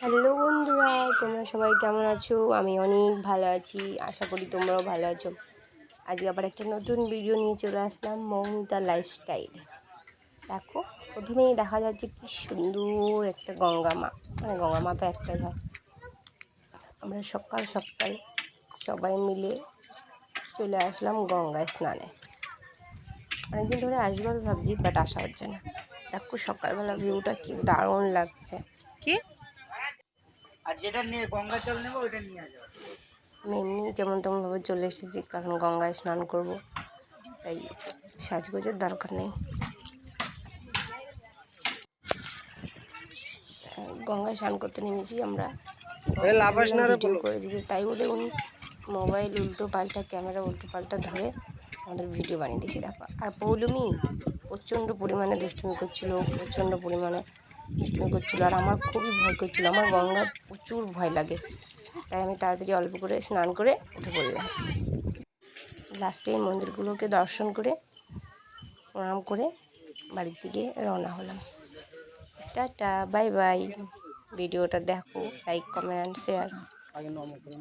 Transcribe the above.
Hello বন্ধুরা, তোমরা সবাই কেমন আছো? আমি অনেক ভালো আছি, আশা করি তোমরাও ভালো আছো। আজকে আবার একটা নতুন ভিডিও নিয়ে চলে আসলাম, মৌমিতা লাইফস্টাইল দেখো, প্রথমেই দেখা যাচ্ছে কি সুন্দর একটা গঙ্গা মা। মানে গঙ্গা মা তো একটাই হয়। আমরা সকাল সকাল সবাই মিলে চলে আসলাম গঙ্গায় স্নানে। অনেকদিন ধরে আসব ভাবছি বাট আসা হচ্ছে না। দেখো সকালবেলা ভিউটা কি দারুণ লাগছে। কি? আর যেটা নিয়ে গঙ্গা জল নেব ওইটা নিয়ে যাব আমি এমনি যেমন তেমনভাবে চলে এসেছি কারণ গঙ্গায় স্নান করব তাই সাজগোজের দরকার নেই। গঙ্গায় স্নান করতে নেমেছি আমরা। লাফাস ভিডিও করে দিতে তাই বলে উনি মোবাইল উল্টো পাল্টা ক্যামেরা উল্টো পাল্টা ধরে আমাদের ভিডিও বানিয়ে দিয়েছে দেখো। আর পৌলমি প্রচণ্ড পরিমাণে দুষ্টুমি করছিল প্রচণ্ড পরিমাণে দুষ্টুমি করছিল আর আমার খুবই ভয় করছিল। আমার গঙ্গা প্রচুর ভয় লাগে। তাই আমি তাড়াতাড়ি অল্প করে স্নান করে উঠে পড়লাম। লাস্টে এই মন্দিরগুলোকে দর্শন করে, প্রণাম করে বাড়ির দিকে রওনা হলাম। Tata, bye bye. ভিডিওটা দেখো লাইক কমেন্ট শেয়ার নর্মাল করে